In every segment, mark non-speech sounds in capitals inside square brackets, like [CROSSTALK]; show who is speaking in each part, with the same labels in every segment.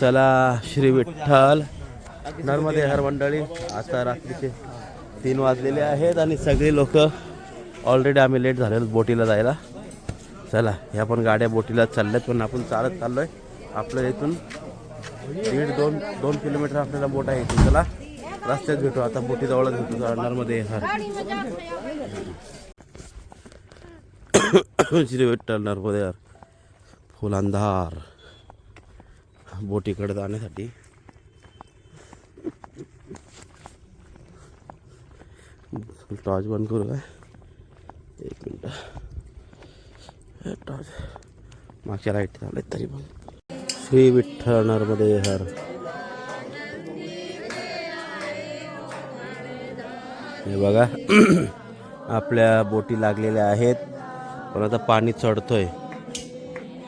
Speaker 1: चला श्री विठ्ठल. नर्मदे हर मंडळी आता रात्रीचे तीन वाजलेले आहेत आणि सगळे लोक ऑलरेडी आम्ही लेट झालेलो बोटीला जायला. चला ह्या पण गाड्या बोटीला चालल्यात पण आपण चालत चाललोय. आपल्या इथून दीड दोन दोन किलोमीटर आपल्याला बोट आहे इथून. चला रस्त्यात भेटू. आता बोटीजवळच भेटू. चला, नर्मदे हर. [COUGHS] श्री विठ्ठल नर्मदे हर. फुल अंधार. बोटीकडे जाण्यासाठी. टॉर्च बंद करू काय? एक मिनटं. हे टॉर्च मागच्या लाइट चालू तरी पण. श्री विठ्ठल नर्मदे हर. हे बघा [CLEARS THROAT] आपल्या बोटी लागलेल्या आहेत. पण आता पाणी चढतोय.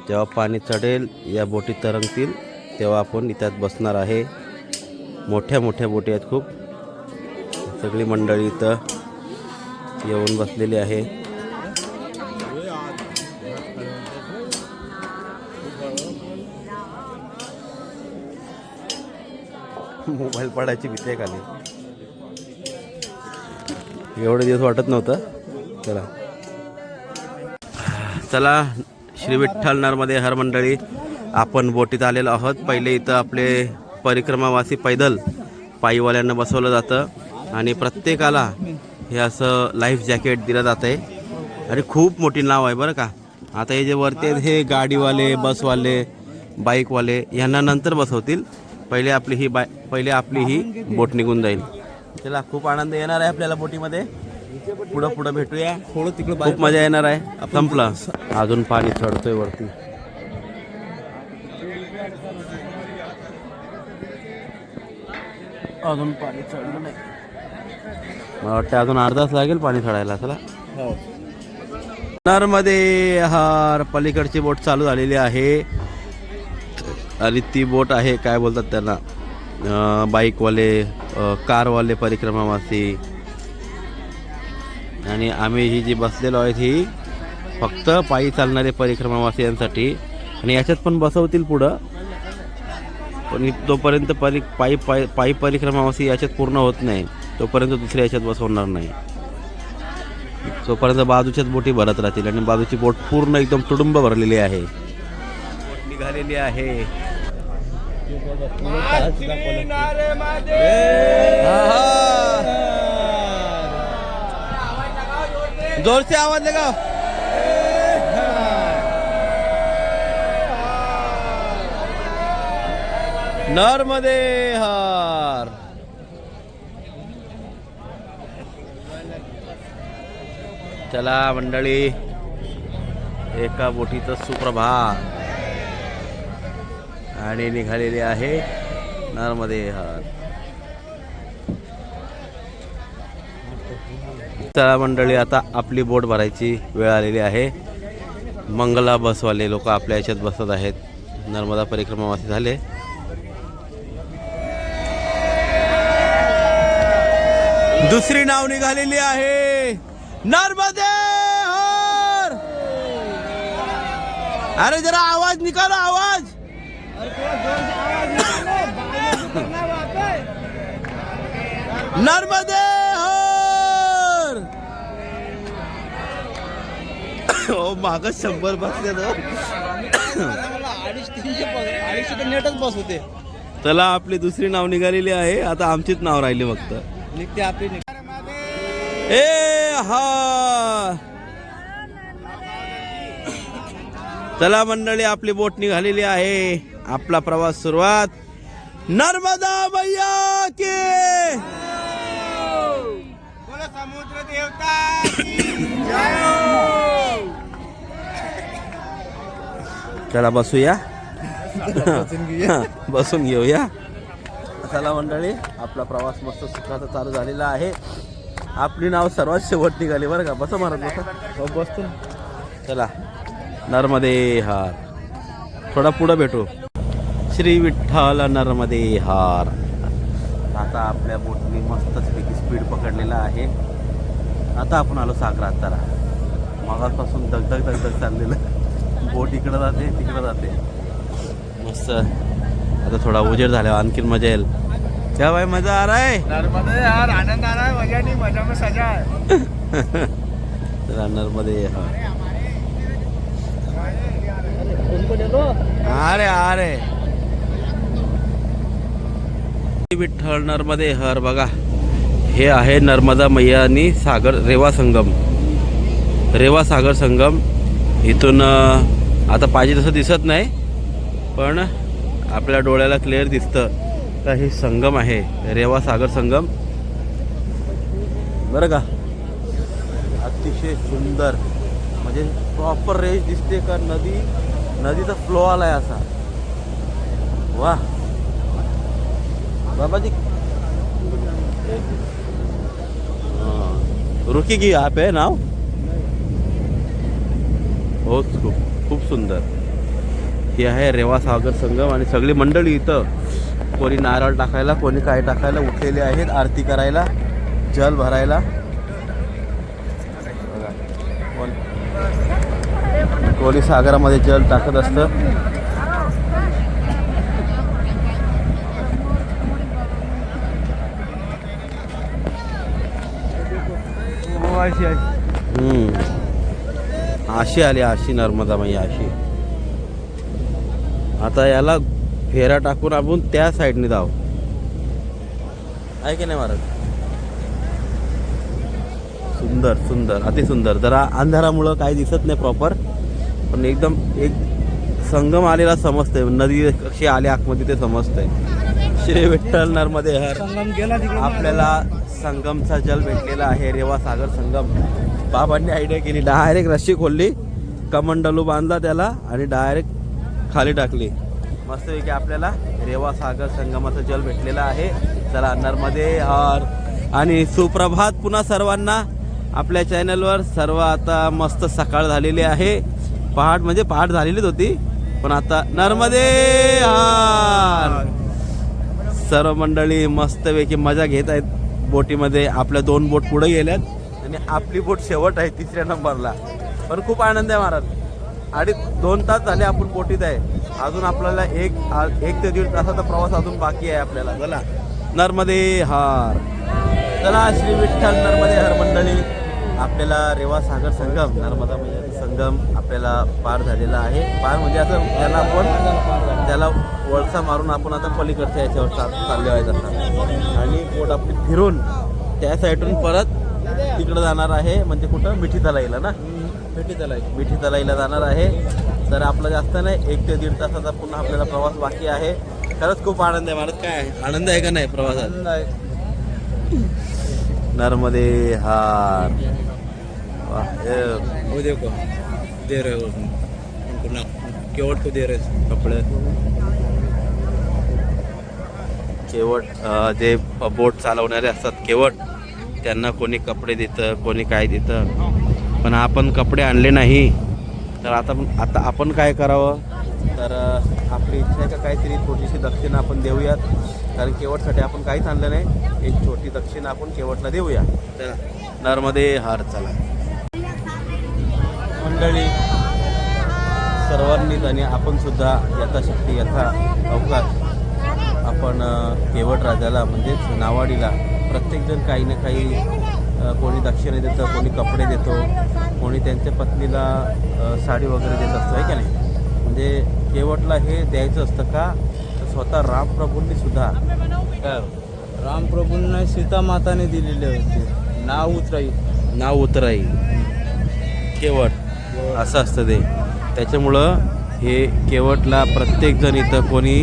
Speaker 1: जेव्हा पाणी चढेल या बोटी तरंगतील. तेव्हा आपण इथ्यात बसणार आहे. मोठ्या मोठ्या बोटी आहेत खूप. सगळी मंडळी इथं येऊन बसलेली आहे. मोबाईल पडायची भीती आहे खाली. एवढे दिवस वाटत नव्हतं. चला. चला श्री विठ्ठल नर्मदे हर मंडळी. आपण बोटीत आलेलो आहोत. पहिले इथं आपले परिक्रमावासी पैदल पायीवाल्यांना बसवलं जातं आणि प्रत्येकाला हे असं लाईफ जॅकेट दिलं जातं आहे आणि खूप मोठी नाव आहे बरं का. आता हे जे वरती आहेत हे गाडीवाले बसवाले बाईकवाले यांना नंतर बसवतील. पहिले आपली ही बाय पहिले आपली ही बोट निघून जाईल. चला खूप आनंद येणार आहे आपल्याला बोटीमध्ये. पुढं पुढं भेटूया.
Speaker 2: थोडं तिकडे
Speaker 1: खूप मजा येणार आहे. संपलं. अजून पाणी चढतोय वरती.
Speaker 2: अजून पाणी चढलं नाही.
Speaker 1: मला वाटतं अजून अर्धा तास लागेल पाणी चढायला चला. नर्मदे हार पलीकडची बोट चालू झालेली आहे. आणि ती बोट आहे काय बोलतात त्यांना? बाईकवाले कारवाले परिक्रमावासी आणि आम्ही ही जी बसलेलो आहेत ही फक्त पायी चालणारे परिक्रमावासियांसाठी आणि याच्यात पण बसवतील पुढं. पण तोपर्यंत परि पायी पायी पायी परिक्रमावासी याच्यात पूर्ण होत नाही. तोपर्यंत दुसऱ्या याच्यात बसवणार नाही. तोपर्यंत बाजूच्याच बोटी भरत राहतील आणि बाजूची बोट पूर्ण एकदम तुडुंब भरलेली आहे. बोट निघालेली आहे. जोर से आवाज लगा नर्मदे हार चला मंडळी एका बोटीचं सुप्रभात. आणि निघालेली आहे नर्मदे हार चला मंडळी आता आपली बोट भरायची वेळ आलेली आहे. मंगला बसवाले लोक आपल्या याच्यात बसत आहेत. नर्मदा परिक्रमावासी झाले. दुसरी नाव निघालेली आहे. नर्मदे हर अरे जरा आवाज निकालो आवाज! नर्मदे हर ओ माग शंभर बसले तो
Speaker 2: अडीच तीनशे अडीचशे तर नेटच बस होते.
Speaker 1: चला आपली दुसरी नाव निघालेली आहे. आता आमचीच नाव राहिली फक्त.
Speaker 2: निघते आपली निघ
Speaker 1: ए हा. चला मंडळी आपली बोट निघालेली आहे. आपला प्रवास सुरुवात. नर्मदा मैया की.
Speaker 2: समुद्र देवता
Speaker 1: चला बसूया. [LAUGHS] बसून घेऊया. चला मंडळी आपला प्रवास मस्त सुखाचा चालू झालेला आहे. आपली नाव सर्वात शेवट निघाली बरं का? बसा महाराज बसा.
Speaker 2: बसतो
Speaker 1: चला. नर्मदे हार थोडा पुढं भेटू. श्री विठ्ठल नर्मदे हार आता आपल्या बोटनी मस्तपैकी स्पीड पकडलेला आहे. आता आपण आलो सागरात जरा मगापासून दगदग दगदग चाललेलं. बोट इकडं जाते तिकडं जाते. मस्त. आता थोडा उजेड झाल्यावर आणखीन मजा येईल. क्या भाई मजा आ रहा है?
Speaker 2: नर्मदे यार आनंद आ रहा है मजा नहीं मजा में सजा है। लो
Speaker 1: अरे अरे विठ्ठल नर्मदे हर बघा। हे आहे नर्मदा मैया आणि सागर रेवा संगम. रेवा सागर संगम. इथून आता पाहिजे तसं दिसत नाही पण आपल्या डोळ्याला क्लिअर दिसतं का हे संगम आहे रेवा सागर संगम? बरं का? अतिशय सुंदर. म्हणजे प्रॉपर रेंज दिसते का नदी? नदीचा फ्लो आला आहे असा. वा. बाबाजी. रुकी की आप आहे नाव? हो खूप खूप सुंदर. हे आहे रेवा सागर संगम आणि सगळी मंडळी इथं कोणी नारळ टाकायला कोणी काय टाकायला उठलेले आहेत आरती करायला जल भरायला. कोणी सागरामध्ये जल टाकत असतं. अशी आली अशी नर्मदा मैया अशी आता याला फेरा टाकून आपण त्या साईडने जाऊ. आहे की नाही महाराज सुंदर सुंदर अतिसुंदर जरा अंधारामुळं काही दिसत नाही प्रॉपर पण एकदम एक संगम आलेला समजतंय. नदी कशी आली आतमध्ये ते समजतंय. श्री विठ्ठल नर्मदे हर
Speaker 2: तिकडे
Speaker 1: आपल्याला संगमचा जल भेटलेला आहे. रेवा सागर संगम. बाबांनी आयडिया केली. डायरेक्ट रस्सी खोलली. कमंडलू बांधला त्याला आणि डायरेक्ट खाली टाकली. मस्तपैकी आपल्याला रेवा सागर संगमाचं जल भेटलेलं आहे. चला नर्मदे हर आणि सुप्रभात पुन्हा सर्वांना. आपल्या चॅनलवर सर्व आता मस्त सकाळ झालेली आहे. पहाट म्हणजे पहाट झालेलीच होती पण आता नर्मदे सर्व मंडळी मस्तपैकी मजा घेत आहेत बोटीमध्ये. आपल्या दोन बोट पुढे गेल्यात. आणि आपली बोट शेवट आहे तिसऱ्या नंबरला. पण खूप आनंद आहे महाराज. अडीच दोन तास झाले आपण बोटीत आहे. अजून आपल्याला एक एक ते दीड तासाचा प्रवास अजून बाकी आहे आपल्याला. चला. नर्मदे हार. चला श्री विठ्ठल नर्मदे हर मंडळी. आपल्याला रेवा सागर संगम नर्मदा मैयाचा संगम आपल्याला पार झालेला आहे. पार म्हणजे असं त्याला आपण त्याला वळसा मारून आपण आता पलीकडच्या याच्यावर चालले आहे आता. आणि बोट आपली फिरून त्या साईडून परत तिकडं जाणार आहे. म्हणजे कुठं? मिठी तलाईला ना? मिठी तलाई मिठी तलाईला जाणार आहे. तर आपला जास्त नाही एक ते दीड तासाचा पुन्हा आपल्याला प्रवास बाकी आहे. खरंच खूप आनंद आहे. मला काय आहे? आनंद आहे का नाही प्रवासात? नर्मदे हार.
Speaker 2: दे रहे हो. केवट को दे रहे
Speaker 1: कपडे. केवट जे बोट चालवणारे असतात केवट त्यांना कोणी कपडे देतं कोणी काय देतं? पण आपण कपडे आणले नाही. तर आता आता आपण काय करावं? तर आपली इच्छा आहे का काहीतरी छोटीशी दक्षिणा आपण देऊयात. कारण केवटसाठी आपण काहीच आणलं नाही. एक छोटी दक्षिणा आपण केवटला देऊया. तर नर्मदे हार चला. मंडळी सर्वांनीच आणि आपणसुद्धा यथाशक्ती यथा अवकाश आपण केवट राजाला म्हणजेच नावाडीला प्रत्येकजण काही ना काही कोणी दक्षिणे देतं कोणी कपडे देतो कोणी त्यांच्या पत्नीला साडी वगैरे देत असतं आहे का नाही? म्हणजे केवटला हे द्यायचं असतं का? तर स्वतः रामप्रभूंनी सुद्धा काय
Speaker 2: राम प्रभूंना सीता माताने दिलेले होते. नाव उतराई.
Speaker 1: नाव उतराई. केवट. असं असतं ते. त्याच्यामुळं हे केवटला प्रत्येकजण इथं कोणी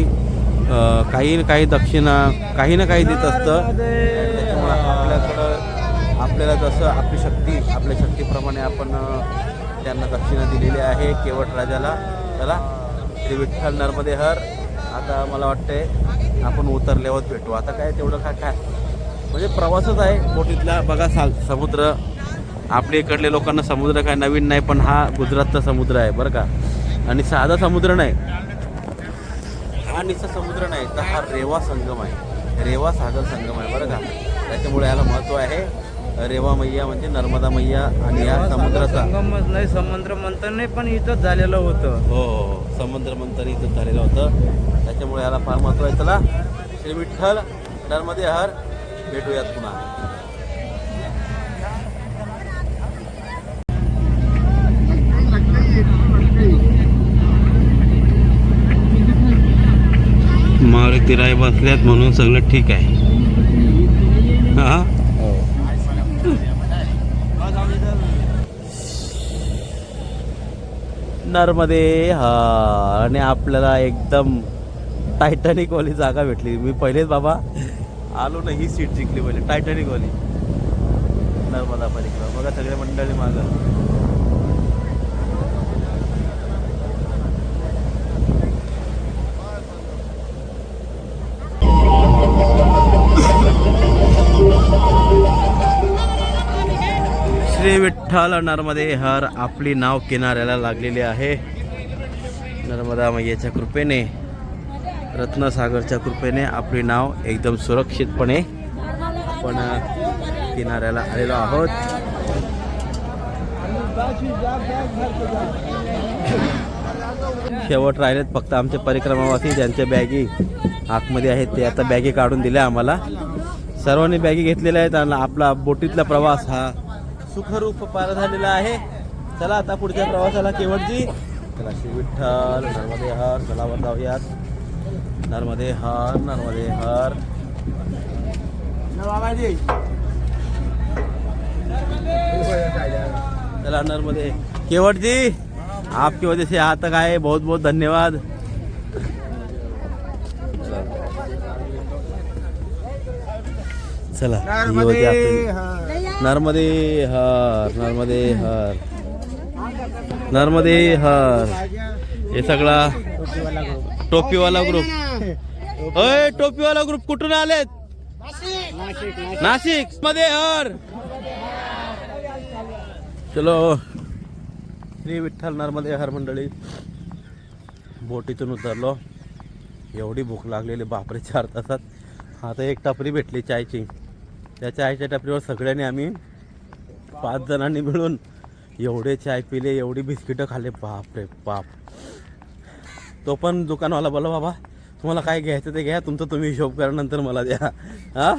Speaker 1: काही ना काही दक्षिणा काही ना काही देत असतं. त्याच्यामुळं आपल्याला जसं आपली शक्ती आपल्या शक्तीप्रमाणे आपण त्यांना दक्षिणा दिलेली आहे केवट राजाला. चला श्री विठ्ठल नर्मदे हर. आता मला वाटतंय आपण उतरल्यावर भेटू. आता काय तेवढं काय काय? म्हणजे प्रवासच आहे. बोटीतला बघा सा समुद्र. आपल्या इकडले लोकांना समुद्र काय नवीन नाही पण हा गुजरातचा समुद्र आहे बरं का? आणि साधा समुद्र नाही. हा निसा समुद्र नाही तर हा रेवा संगम आहे. रेवा सागर संगम आहे बरं का? त्याच्यामुळे याला महत्त्व आहे. रेवा मैया म्हणजे नर्मदा मैया आणि या समुद्राचा.
Speaker 2: संगमच नाही समुद्र मंथन नाही पण इथंच झालेलं होतं.
Speaker 1: हो हो हो. समुद्र मंथन इथं झालेलं होतं. त्याच्यामुळे याला फार महत्त्व आहे. चला श्री विठ्ठल नर्मदे हर भेटूयात पुन्हा. मारुती राय बसल्यात म्हणून सगळं ठीक आहे. हा? नर्मदे हा. आणि आपल्याला एकदम टायटॅनिक वाली जागा भेटली. मी पहिलेच बाबा आलो ना ही सीट जिंकली पहिले. टायटॅनिक वाली. नर्मदा परिक्रमा बघा सगळे मंडळी मागं. विठ्ठल नर्मदे हर आपली नाव किनाऱ्याला लागलेली आहे. नर्मदा मैयाच्या कृपेने रत्नसागरच्या कृपेने आपली नाव एकदम सुरक्षितपणे आपण किनाऱ्याला आलेलो आहोत. शेवट राहिलेत फक्त आमचे परिक्रमावासी ज्यांच्या बॅगी आतमध्ये आहेत ते आता बॅगी काढून दिल्या आम्हाला. सर्वांनी बॅगी घेतलेल्या आहेत आणि आपला बोटीतला प्रवास हा सुखरूप पार झालेला आहे. चला आता पुढच्या प्रवासाला केवटजी चला श्री विठ्ठल नर्मदे हर. चलावर जाऊयात. नर्मदे हर नर्मदे हर. चला नर्मदे. केवटजी आपकी वजह से यहाँ तक आए. बहुत बहुत धन्यवाद. चला नर्मदे हर नर्मदे हर. नर्मदे हर. हे सगळा टोपीवाला ग्रुप अय टोपीवाला ग्रुप कुठून आलेत? नाशिक. मध्ये हर. चलो. श्री विठ्ठल नर्मदे हर मंडळी. बोटीतून उतरलो. एवढी भूक लागलेली बापरे चार तासात. आता एक टपरी भेटली चायची. त्या चायच्या टपरीवर सगळ्यांनी आम्ही पाच जणांनी मिळून एवढे चाय पिले एवढी बिस्किटं खाल्ले. बाप रे बाप. तो पण दुकानवाला बोला बाबा तुम्हाला काय घ्यायचं ते घ्या तुमचं तुम्ही हिशोब करा नंतर मला द्या. हा?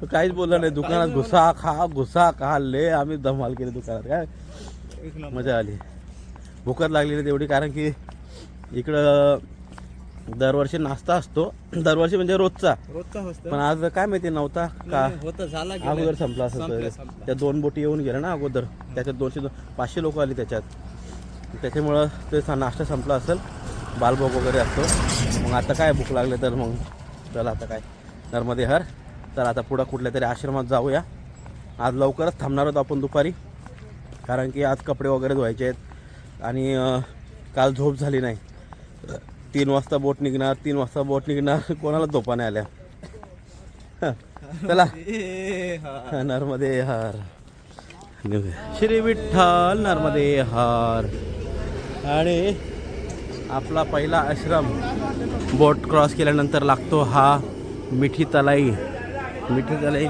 Speaker 1: तो काहीच बोलला नाही. दुकानात घुसा खा घुसा खाल्ले आम्ही धमाल केली दुकानात. काय? मजा आली. भूकच लागलेली तेवढी कारण की इकडं दरवर्षी नाश्ता असतो. दरवर्षी म्हणजे रोजचा.
Speaker 2: रोजचा
Speaker 1: पण आज काय माहिती नव्हता का?
Speaker 2: होतं झाला की
Speaker 1: अगोदर
Speaker 2: नाही?
Speaker 1: संपला असं
Speaker 2: संपलं, संपलं.
Speaker 1: त्या दोन बोटी येऊन गेल्या ना अगोदर. त्याच्यात दोनशे दो पाचशे लोक आली त्याच्यात. त्याच्यामुळं ते सा- नाश्ता संपला असेल. बालभोग वगैरे असतो. मग आता काय भूक लागले तर मग चला आता काय. नर्मदे हर. तर आता पुढं कुठल्या तरी आश्रमात जाऊया. आज लवकरच थांबणार आहोत आपण दुपारी. कारण की आज कपडे वगैरे धुवायचे आहेत. आणि अं, काल झोप झाली नाही. तीन वाजता बोट निघणार तीन वाजता बोट निघणार. कोणाला झोपा नाही आल्या. चला. नर्मदे हार. श्री विठ्ठल नर्मदे हार. आणि आपला पहिला आश्रम बोट क्रॉस केल्यानंतर लागतो हा मिठी तलाई मिठी तलाई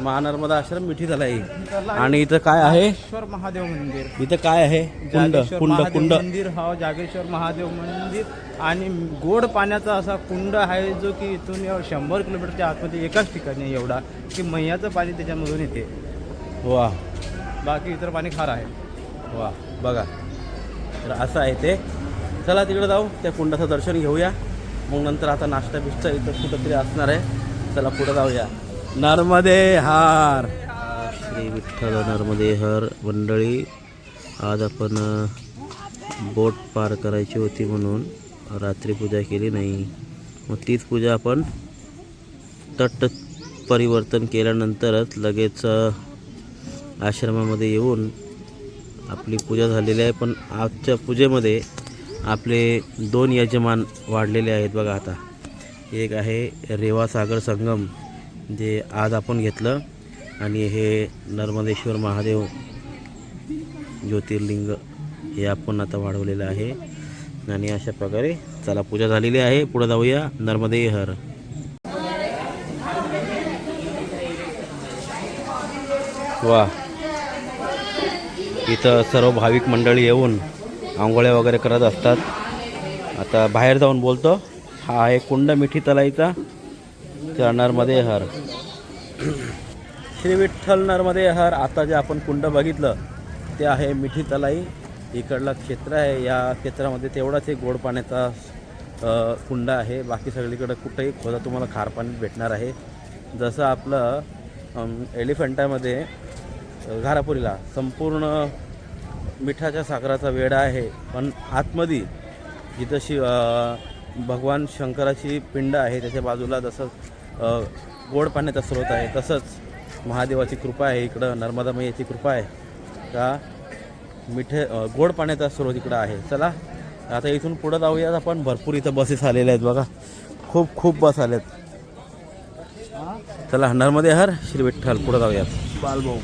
Speaker 1: महानर्मदा आश्रम मिठी तलाई आणि इथं काय आहे?
Speaker 2: जागेश्वर महादेव मंदिर.
Speaker 1: इथं काय आहे? कुंड
Speaker 2: जागेश्वर
Speaker 1: कुंड
Speaker 2: महादेव
Speaker 1: कुंड.
Speaker 2: मंदिर हा जागेश्वर महादेव मंदिर. आणि गोड पाण्याचा असा कुंड आहे जो की इथून एव- शंभर किलोमीटरच्या आतमध्ये एकाच ठिकाणी आहे एवढा की मैयाचं पाणी त्याच्यामधून येते.
Speaker 1: वा.
Speaker 2: बाकी इतर पाणी खार आहे.
Speaker 1: वा बघा. तर असं आहे ते. चला तिकडे जाऊ त्या कुंडाचं दर्शन घेऊया. मग नंतर आता नाश्ता बिष्टा इथं कुठंतरी असणार आहे. चला पुढे जाऊया. नर्मदे हार. श्री विठ्ठल नर्मदे हर. मंडळी आज आपण बोट पार करायची होती म्हणून रात्री पूजा केली नाही. मग तीच पूजा आपण तट परिवर्तन केल्यानंतरच लगेच आश्रमामध्ये येऊन आपली पूजा झालेली आहे. पण आजच्या पूजेमध्ये आपले दोन यजमान वाढलेले आहेत बघा आता. एक आहे रेवा सागर संगम. जे आज आपण घेतलं आणि हे नर्मदेश्वर महादेव ज्योतिर्लिंग हे आपण आता वाढवलेलं आहे. आणि अशा प्रकारे चला पूजा झालेली आहे. पुढे जाऊया. नर्मदे हर. वा. इथं सर्व भाविक मंडळी येऊन आंघोळ्या वगैरे करत असतात. आता बाहेर जाऊन बोलतो. हा आहे कुंड मिठी तलाईचा त्या नर्मदे हर. श्री विठ्ठल नर्मदे हर. आता जे आपण कुंड बघितलं ते आहे मिठी तलाई इकडलं क्षेत्र आहे. या क्षेत्रामध्ये तेवढाच एक गोड पाण्याचा कुंड आहे. बाकी सगळीकडं कुठंही खोदा तुम्हाला खार पाणी भेटणार आहे. जसं आपलं एलिफंटामध्ये घारापुरीला संपूर्ण मिठाच्या साखराचा वेढा आहे. पण आतमध्ये जिथं शि भगवान शंकराची पिंड आहे त्याच्या बाजूला जसं गोड पाण्याचा स्रोत आहे. तसंच महादेवाची कृपा आहे इकडं नर्मदा मैयाची कृपा आहे. का? मिठे गोड पाण्याचा स्रोत इकडं आहे. चला आता इथून पुढं जाऊयात आपण. भरपूर इथं बसेस आलेल्या आहेत बघा. खूप खूप बस आल्यात चला नर्मदे हर श्री विठ्ठल. पुढं जाऊयात. बालभाऊ.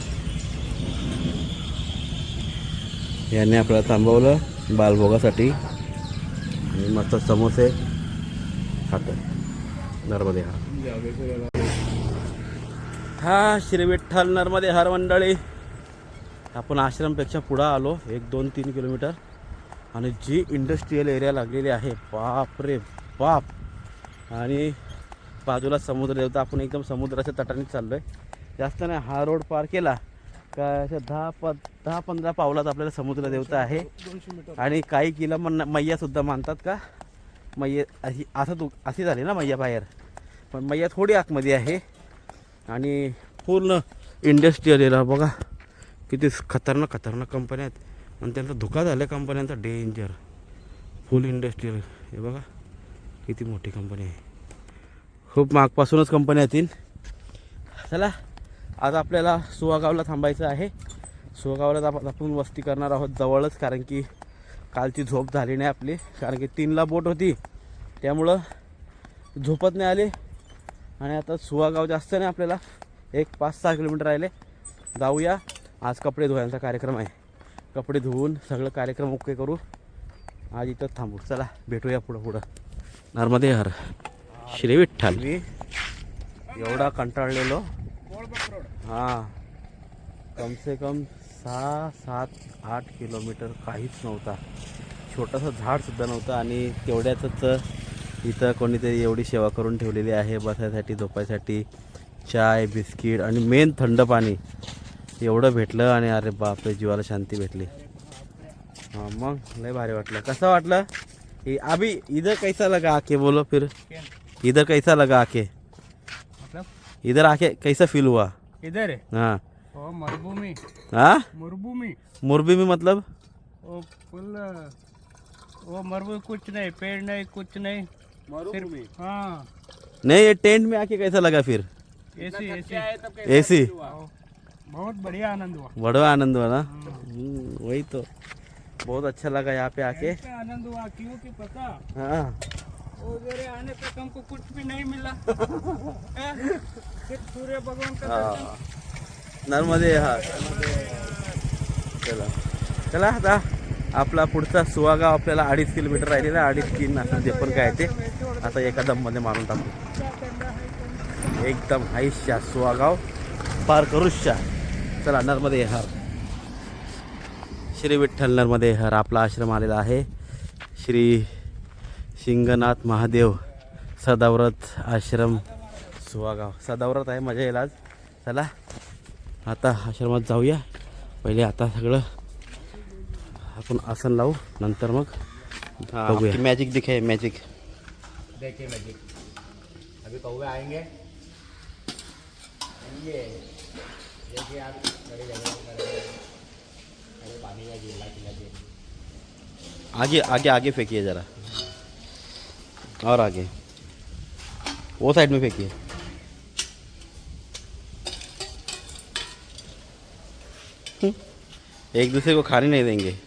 Speaker 1: यांनी आपल्याला थांबवलं बालभोगासाठी. आणि मस्त समोसे खातो नर्मदे हर. हा श्री विठ्ठल नर्मदे हर मंडळी. आपण आश्रमपेक्षा पुढं आलो एक दोन तीन किलोमीटर. आणि जी इंडस्ट्रीयल एरिया लागलेली आहे बाप रे बाप. आणि बाजूला समुद्र देवता आपण एकदम समुद्राच्या तटाने चाललो आहे जास्त नाही हा रोड पार केला का अशा दहा प दहा पंधरा पावलात आपल्याला समुद्र देवता आहे. आणि काही किला मन मैयासुद्धा मानतात का? मैया अशी असं तू अशी झाली ना मैया बाहेर? पण मैया थोडी आतमध्ये आहे. आणि पूर्ण इंडस्ट्रीयल एरिया बघा. किती खतरनाक खतरनाक कंपन्या आहेत. आणि त्यांचा धोका झाला कंपन्यांचा डेंजर फुल इंडस्ट्रीयल हे बघा. किती मोठी कंपनी आहे. खूप मागपासूनच कंपन्या येतील. चला. आज आपल्याला सुहागावला थांबायचं आहे. सुहागावला आप- आपण वस्ती करणार आहोत जवळच कारण की कालची झोप झाली नाही आपली. कारण की तीनला बोट होती. त्यामुळं झोपत नाही आली. आणि आता सुहागाव जास्त नाही आपल्याला. एक पाच सहा किलोमीटर राहिले. जाऊया. आज कपडे धुवायचा कार्यक्रम आहे. कपडे धुवून सगळं कार्यक्रम ओके करू. आज इथं थांबू. चला भेटूया पुढं पुढं. नर्मदे हर. श्री विठ्ठल. मी एवढा कंटाळलेलो. हां. कम से कम सहा सात आठ किलोमीटर काहीच नव्हता. छोटंसं झाडसुद्धा नव्हतं आणि तेवढ्यातच इथं कोणीतरी एवढी सेवा करून ठेवलेली आहे. बसायसाठी झोपायसाठी चाय बिस्किट आणि मेन थंड पाणी. एवढं भेटलं आणि अरे बापरे जीवाला शांती भेटली. हां मग लय भारी वाटलं. कसं वाटलं? अभी इधर कैसा लगा आके? बोलो फिर. इधर कैसा लगा आके?
Speaker 2: मतलब?
Speaker 1: इधर आके कैसा फील हुआ?
Speaker 2: इधर? है. मरुभूमि.
Speaker 1: हाँ?
Speaker 2: मरुभूमि.
Speaker 1: मुरबी में मतलब?
Speaker 2: वो फुल वो मरुभूमि कुछ नहीं पेड़ नहीं कुछ नहीं. मरुभूमि हाँ।
Speaker 1: नहीं ये टेंट में आके कैसा लगा फिर?
Speaker 2: ऐसी ऐसी
Speaker 1: एसी।
Speaker 2: बहुत बढ़िया आनंद हुआ।
Speaker 1: बड़ा आनंद हुआ ना? हम्म, वही तो। बहुत अच्छा लगा यहाँ पे आके।
Speaker 2: आनंद हुआ क्यों कि पता?
Speaker 1: हाँ।
Speaker 2: आने तक हमको कुछ भी नहीं मिला। [LAUGHS] सिर्फ़ सूर्य भगवान का दर्शन।
Speaker 1: नर्मदे हा चला। चला आता आपला पुढचा सुहागाव आपल्याला अडीच किलोमीटर राहिलेला अडीच तीन असं जे पण काय ते. आता एका दममध्ये मारून टाकू. एकदम आयुष्या सुहागाव पार करूशा चला नर्मदे हर. श्री विठ्ठल नर्मदे हर आपला आश्रम आलेला आहे. श्री शिंगनाथ महादेव सदाव्रत आश्रम सुहागाव सदाव्रत आहे मजा येईल आज. चला आता आश्रमात जाऊया. पहिले आता सगळं आपण आसन लावू नंतर मग बघूया. मॅजिक दिखे मॅजिक
Speaker 2: देखिए मैजिक अभी कौवे आएँगे. ये देखिए आप बड़ी अरे पानी का गिल्ला खिला
Speaker 1: आगे आगे आगे फेंकिए ज़रा. और आगे. वो साइड में फेंकिए. हम्म, एक दूसरे को खाने नहीं देंगे.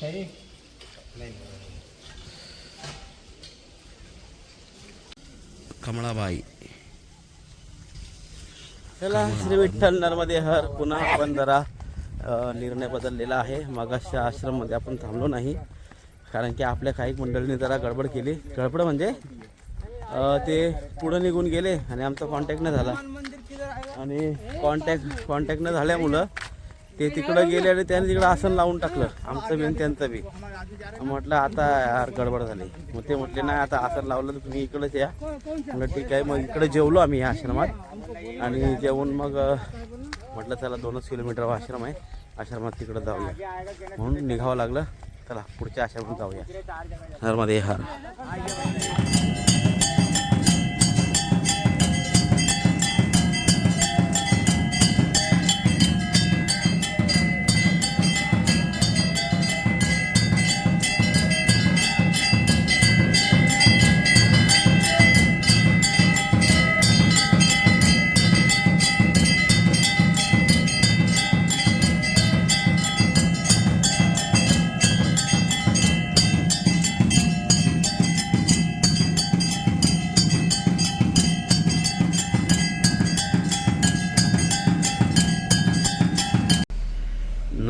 Speaker 2: सही
Speaker 1: कमळाबाई. चला श्री विठ्ठल नर्मदे हर पुन्हा आपण जरा निर्णय बदललेला आहे. मगाशा आश्रममध्ये आपण थांबलो नाही कारण की आपल्या काही मंडळींनी जरा गडबड केली. गडबड म्हणजे ते पुढं निघून गेले आणि आमचा कॉन्टॅक्ट नाही झाला. आणि कॉन्टॅक्ट कॉन्टॅक्ट न झाल्यामुळं ते तिकडं गेले आणि त्याने तिकडं आसन लावून टाकलं. आमचं बी आणि त्यांचं बी. म्हटलं आता यार गडबड झाली. मग ते म्हटले नाही आता आसन लावलं तर तुम्ही इकडंच या. म्हटलं ठीक आहे. मग इकडे जेवलो आम्ही या आश्रमात. आणि जेवून मग म्हटलं चला दोनच किलोमीटर आश्रम आहे. आश्रमात तिकडं जाऊया. म्हणून निघावं लागलं. चला पुढच्या आश्रमात जाऊया. नर्मदे हर.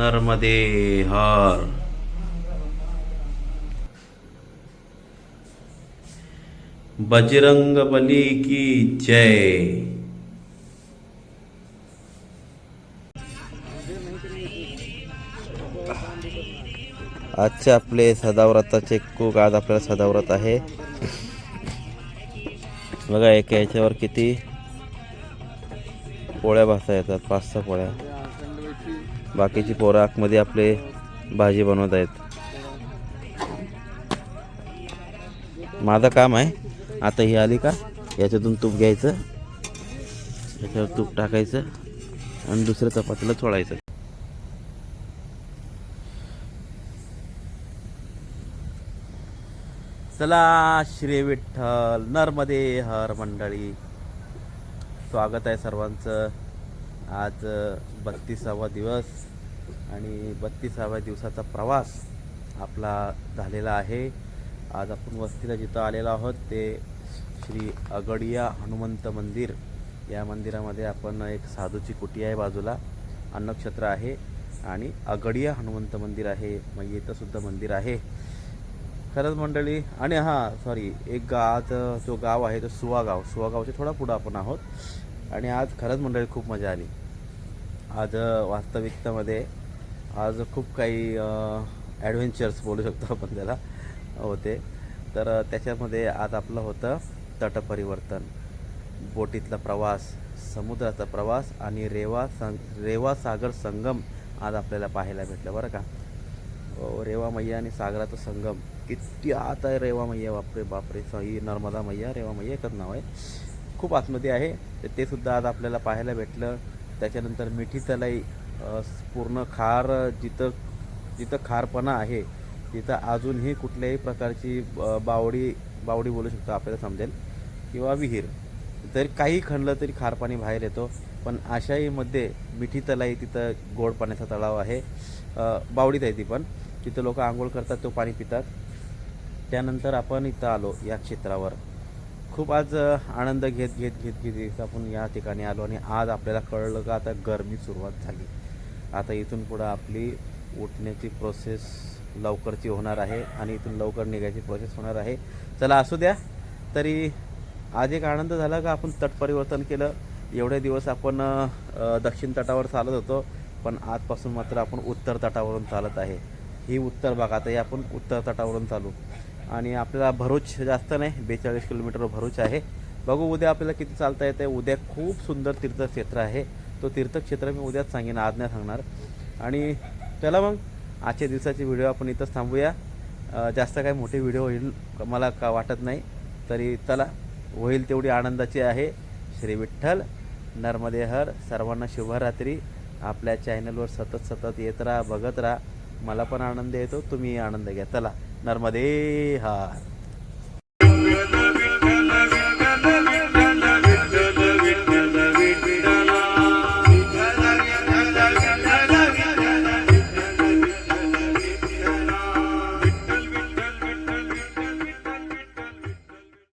Speaker 1: नर्मदे हर। बजरंग बली की जय। आजचे आपले सदाव्रताचे कुक आज आपल्याला सदाव्रत आहे. बघा एक याच्यावर किती पोळ्या भाजता येतात पाच सहा पोळ्या. बाकीची पोरं आतमध्ये आपले भाजी बनवत आहेत. माझं काम आहे आता ही आली का याच्यातून तूप घ्यायचं याच्यावर तूप टाकायचं आणि दुसऱ्या चपातीला सोडायचं. चला श्री विठ्ठल नर्मदे हर मंडळी. स्वागत आहे सर्वांचं. आज बत्तीसावा दिवस आणि बत्तीसाव्या दिवसाचा प्रवास आपला झालेला आहे. आज आपण वस्तीला जिथं आलेलो आहोत ते श्री अगडिया हनुमंत मंदिर. या मंदिरामध्ये आपण एक साधूची कुटी आहे बाजूला अन्नक्षत्र आहे आणि अगडिया हनुमंत मंदिर आहे मग इथं मंदिर आहे. खरंच मंडळी आणि हां सॉरी एक गावाचं जो गाव आहे तो सुवा गाव. सुवा गावच्या थोडा पुढं आपण आहोत. आणि आज खरंच मंडळी खूप मजा आली. आज वास्तविकतामध्ये आज खूप काही ॲडव्हेंचर्स बोलू शकतो आपण त्याला होते. तर त्याच्यामध्ये आज आपलं होतं तटपरिवर्तन. बोटीतला प्रवास समुद्राचा प्रवास आणि रेवा संग रेवा सागर संगम आज आपल्याला पाहायला भेटलं बरं का? हो, रेवा मैया आणि सागराचा संगम. किती आत आहे रेवा मैया बापरे बापरे. स- ही नर्मदा मैया रेवा मैया एकच नाव आहे. खूप आतमध्ये आहे. तर ते सुद्धा आज आपल्याला पाहायला भेटलं. त्याच्यानंतर मिठी तलाई पूर्ण खार जिथं जिथं खारपणा आहे तिथं अजूनही कुठल्याही प्रकारची बावडी बावडी बोलू शकतो आपल्याला समजेल किंवा विहीर. जर काही खणलं तरी खार पाणी बाहेर येतो पण आशाईमध्ये मिठी तलाई तिथं गोड पाण्याचा तलाव आहे. बावडीत आहे ती पण. तिथं लोक आंघोळ करतात तो पाणी पितात. त्यानंतर आपण इथं आलो या क्षेत्रावर. खूप आज आनंद घेत घेत घेत घेत घेत आपण या ठिकाणी आलो आणि आज आपल्याला कळलं का आता गरमी सुरुवात झाली. आता इथून पुढं आपली उठण्याची प्रोसेस लवकरची होणार आहे आणि इथून लवकर निघायची प्रोसेस होणार आहे. चला असू द्या. तरी आज एक आनंद झाला का आपण तट परिवर्तन केलं? एवढे दिवस आपण दक्षिण तटावर चालत होतो पण आजपासून मात्र आपण उत्तर तटावरून चालत आहे. ही उत्तर भाग आता आपण उत्तर तटावरून चालू. आणि आपल्याला भरूच जास्त नाही बेचाळीस किलोमीटर भरूच आहे. बघू उद्या आपल्याला किती चालता येते उद्या खूप सुंदर तीर्थक्षेत्र आहे. तो तीर्थक्षेत्र मी उद्याच सांगेन आज नाही सांगणार. आणि चला मग आजच्या दिवसाची व्हिडिओ आपण इथंच थांबूया. जास्त काही मोठे व्हिडिओ होईल मला का वाटत नाही. तरी चला होईल तेवढी आनंदाची आहे. श्री विठ्ठल नर्मदे हर सर्वांना शुभरात्री. आपल्या चॅनलवर सतत सतत येत राहा बघत राहा. मला पण आनंद येतो तुम्ही आनंद घ्या. चला. नर्मदे हार